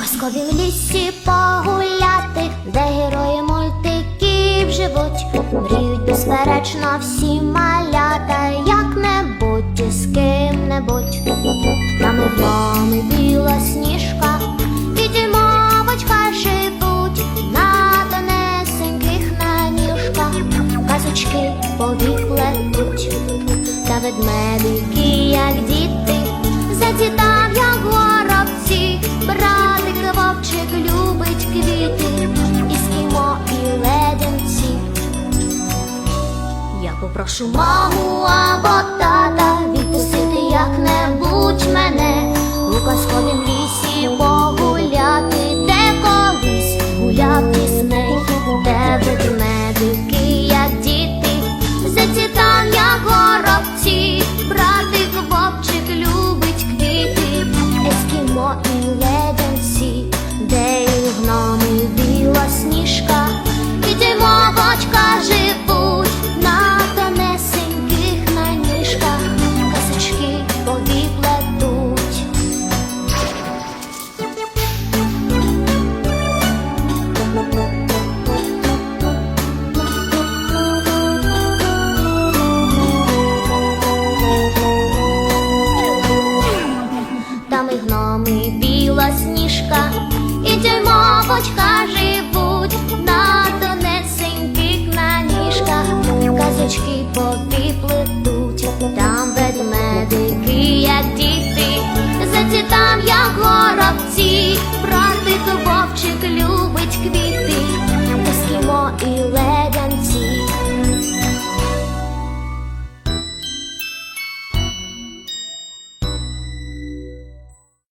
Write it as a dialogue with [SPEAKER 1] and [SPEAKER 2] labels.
[SPEAKER 1] Казковім лісі погуляти, де герої мультиків живуть, мріють безперечно всі малята, як-небудь і з ким-небудь. Там і гном, ведмедики, як діти, зацітав, як горобці, братик вовчик любить квіти, і скімо, і леденці. Я попрошу маму або тата кішка і дюймовочка живуть.